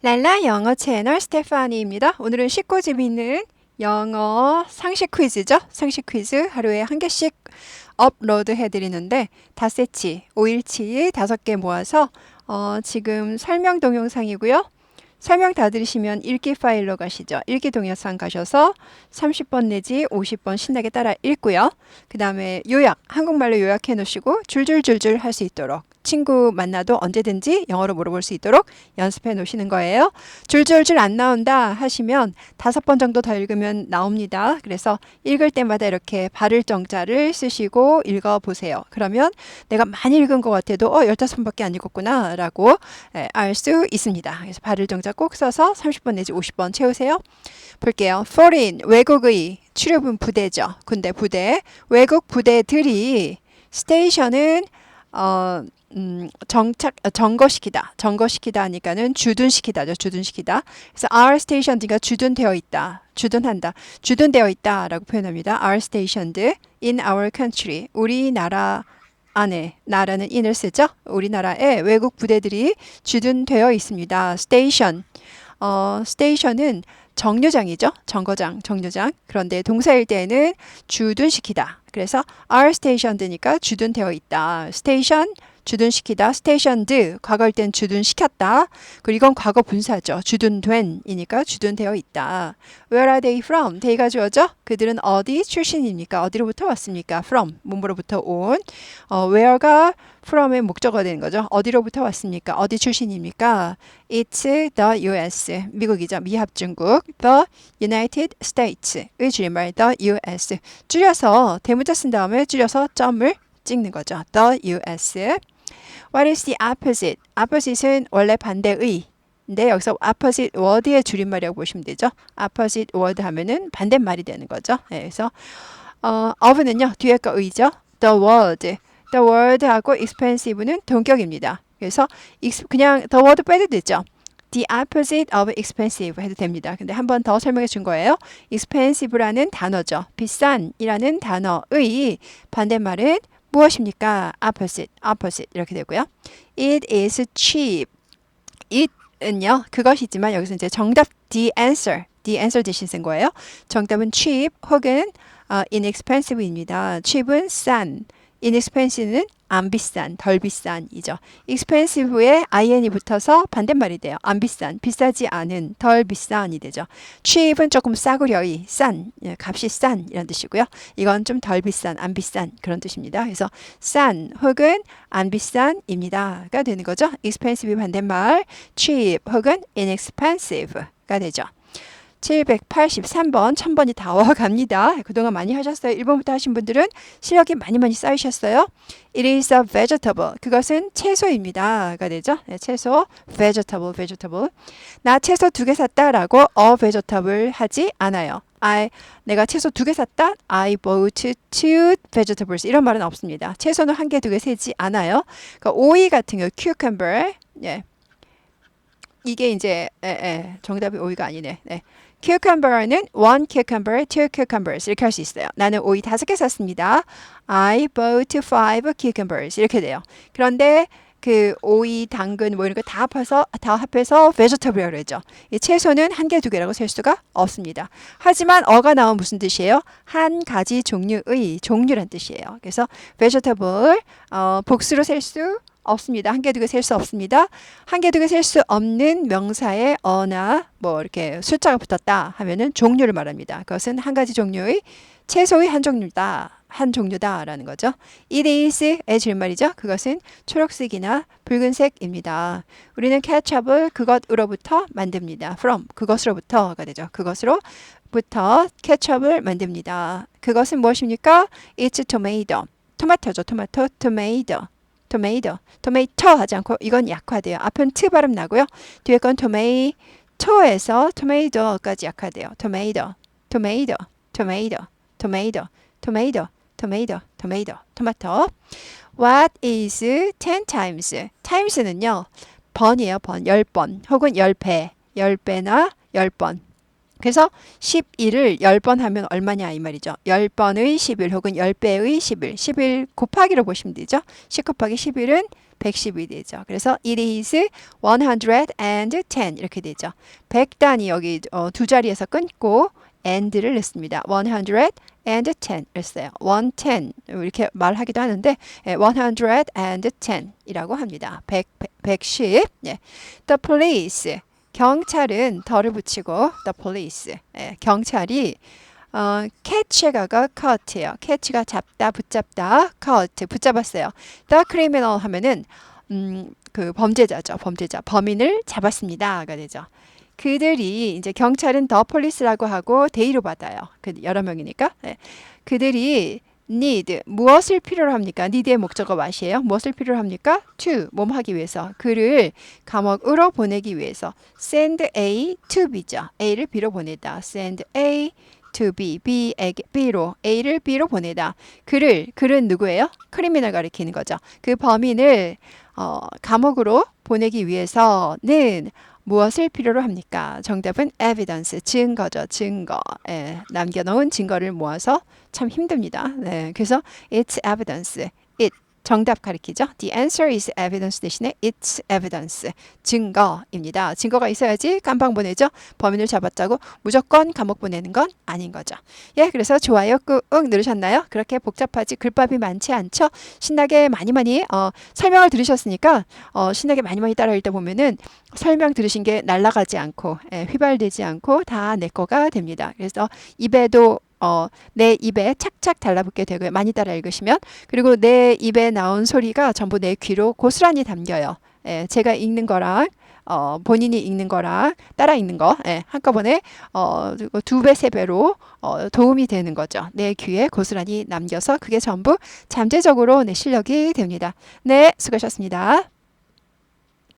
랄라 영어 채널 스테파니입니다. 오늘은 쉽고 재미있는 영어 상식 퀴즈죠. 상식 퀴즈 하루에 한 개씩 업로드 해드리는데 다세치, 5일치 다섯 개 모아서 어, 지금 설명 동영상이고요. 설명 다 들으시면 읽기 파일로 가시죠. 읽기 동영상 가셔서 30번 내지 50번 신나게 따라 읽고요. 그 다음에 요약, 한국말로 요약해 놓으시고 줄줄줄줄 할 수 있도록 친구 만나도 언제든지 영어로 물어볼 수 있도록 연습해 놓으시는 거예요. 줄줄줄 안 나온다 하시면 다섯 번 정도 더 읽으면 나옵니다. 그래서 읽을 때마다 이렇게 발을 정자를 쓰시고 읽어 보세요. 그러면 내가 많이 읽은 것 같아도 어, 15번밖에 안 읽었구나 라고 예, 알수 있습니다. 그래서 발을 정자 꼭 써서 30번 내지 50번 채우세요. 볼게요. foreign, 외국의 출입은 부대죠. 군대 부대. 외국 부대들이 스테이션은 어, 음, 정착, 어, 점거시키다. 점거시키다 하니까는 주둔시키다죠. 주둔시키다. 그래서 our station드가 주둔되어 있다. 주둔한다. 주둔되어 있다. 라고 표현합니다. our stationed in our country. 우리나라 안에 나라는 in을 쓰죠. 우리나라에 외국 부대들이 주둔되어 있습니다. station. 어, station은 정류장이죠. 정거장, 정류장. 그런데 동사일 때는 주둔시키다. 그래서 are stationed니까 주둔되어 있다. station 주둔시키다, stationed, 과거일 땐 주둔시켰다. 그리고 이건 과거 분사죠. 주둔된이니까 주둔되어 있다. Where are they from? they가 주어져? 그들은 어디 출신입니까? 어디로부터 왔습니까? from, 몸으로부터 온. 어, where가 from의 목적어가 되는 거죠. 어디로부터 왔습니까? 어디 출신입니까? It's the US, 미국이죠. 미합중국. The United States의 줄임말 the US. 줄여서 대문자 쓴 다음에 줄여서 점을 찍는 거죠. The US. What is the opposite? opposite은 원래 반대의. 근데 여기서 opposite word의 줄임말이라고 보시면 되죠. opposite word 하면은 반대말이 되는 거죠. 네, 그래서 어, of는요 뒤에 거 의죠. the word, the word하고 expensive는 동격입니다. 그래서 그냥 the word 빼도 되죠. The opposite of expensive 해도 됩니다. 근데 한 번 더 설명해 준 거예요. expensive라는 단어죠. 비싼이라는 단어의 반대말은 무엇입니까? opposite, opposite 이렇게 되고요. It is cheap. it은요 그것이지만 여기서 이제 정답 the answer, the answer 대신 쓴 거예요. 정답은 cheap 혹은 어, inexpensive입니다. cheap은 싼, inexpensive는 안 비싼, 덜 비싼이죠. expensive에 in이 붙어서 반대말이 돼요. 안 비싼, 비싸지 않은, 덜 비싼이 되죠. cheap은 조금 싸구려이, 싼, 예, 값이 싼 이런 뜻이고요. 이건 좀 덜 비싼, 안 비싼 그런 뜻입니다. 그래서 싼 혹은 안 비싼입니다가 되는 거죠. expensive 반대말 cheap 혹은 inexpensive가 되죠. 783번, 1000번이 다 와갑니다. 그동안 많이 하셨어요. 1번부터 하신 분들은 실력이 많이 많이 쌓이셨어요. It is a vegetable. 그것은 채소입니다.가 되죠. 네, 채소, vegetable, vegetable. 나 채소 두 개 샀다라고 a vegetable 하지 않아요. I 내가 채소 두 개 샀다. I bought two vegetables. 이런 말은 없습니다. 채소는 한 개, 두 개 세지 않아요. 그러니까 오이 같은 경우 cucumber. 예. 이게 이제 에, 에, 정답이 오이가 아니네. 네. cucumber는 one cucumber, two cucumbers 이렇게 할 수 있어요. 나는 오이 다섯 개 샀습니다. I bought five cucumbers 이렇게 돼요. 그런데 그 오이, 당근 뭐 이런 거 다 합해서 다 합해서 vegetable이라고 그러죠. 이 채소는 한 개, 두 개라고 셀 수가 없습니다. 하지만 어가 나온 무슨 뜻이에요? 한 가지 종류의 종류란 뜻이에요. 그래서 vegetable 어, 복수로 셀 수 없습니다. 한 개, 두 개 셀 수 없습니다. 한 개, 두 개 셀 수 없는 명사에 어나 뭐 이렇게 숫자가 붙었다 하면은 종류를 말합니다. 그것은 한 가지 종류의 채소의 한 종류다. 한 종류다라는 거죠. It is의 질말이죠. 그것은 초록색이나 붉은색입니다. 우리는 케첩을 그것으로부터 만듭니다. From 그것으로부터가 되죠. 그것으로부터 케첩을 만듭니다. 그것은 무엇입니까? It's tomato. 토마토죠. 토마토, tomato. 토메이터, 토메이터 하지 않고 이건 약화돼요. 앞은 트 발음 나고요. 뒤에 건 토메이토에서 토메이터까지 약화돼요. 토메이터, 토메이터, 토메이터, 토메이터, 토메이터, 토메이터, 토메이터, 토마토. What is ten times? times는요. 번이에요. 번. 열 번 혹은 열 배. 열 배나 열 번. 그래서 11을 10번 하면 얼마냐 이 말이죠. 10번의 11 혹은 10배의 11. 11 곱하기로 보시면 되죠. 10 곱하기 11은 110이 되죠. 그래서 it is 110 이렇게 되죠. 100단이 여기 어, 두 자리에서 끊고 and를 넣습니다. 110 했어요. 110 이렇게 말하기도 하는데 예, 110이라고 합니다. 100, 110. 예. The police 경찰은 덜을 붙이고 the police 예, 경찰이 어, catch가가 caught,예요. catch가 잡다, 붙잡다, caught 붙잡았어요. the criminal 하면은 음, 그 범죄자죠. 범죄자, 범인을 잡았습니다가 되죠. 그들이 이제 경찰은 더 폴리스라고 하고 대의로 받아요. 그 여러 명이니까. 네. 그들이 need 무엇을 필요로 합니까? need의 목적어 맛이에요. 무엇을 필요로 합니까? to 몸 하기 위해서 그를 감옥으로 보내기 위해서 send A to B죠. A를 B로 보내다. send A to B, B에게 B로 A를 B로 보내다. 그를 그는 누구예요? 크리미널 가리키는 거죠. 그 범인을 어, 감옥으로 보내기 위해서는 무엇을 필요로 합니까? 정답은 evidence, 증거죠. 증거. 예, 남겨놓은 증거를 모아서 참 힘듭니다. 네, 그래서 it's evidence. it 정답 가리키죠. The answer is evidence 대신에 it's evidence. 증거입니다. 증거가 있어야지 깜방 보내죠. 범인을 잡았다고 무조건 감옥 보내는 건 아닌 거죠. 예, 그래서 좋아요 꾹 누르셨나요? 그렇게 복잡하지 글밥이 많지 않죠? 신나게 많이 많이 어, 설명을 들으셨으니까 어, 신나게 많이 많이 따라 읽다 보면은 설명 들으신 게 날아가지 않고 예, 휘발되지 않고 다 내 거가 됩니다. 그래서 입에도 어, 내 입에 착착 달라붙게 되고요. 많이 따라 읽으시면. 그리고 내 입에 나온 소리가 전부 내 귀로 고스란히 담겨요. 예, 제가 읽는 거랑 어, 본인이 읽는 거랑 따라 읽는 거 예, 한꺼번에 어, 두 배, 세 배로 어, 도움이 되는 거죠. 내 귀에 고스란히 남겨서 그게 전부 잠재적으로 내 실력이 됩니다. 네, 수고하셨습니다.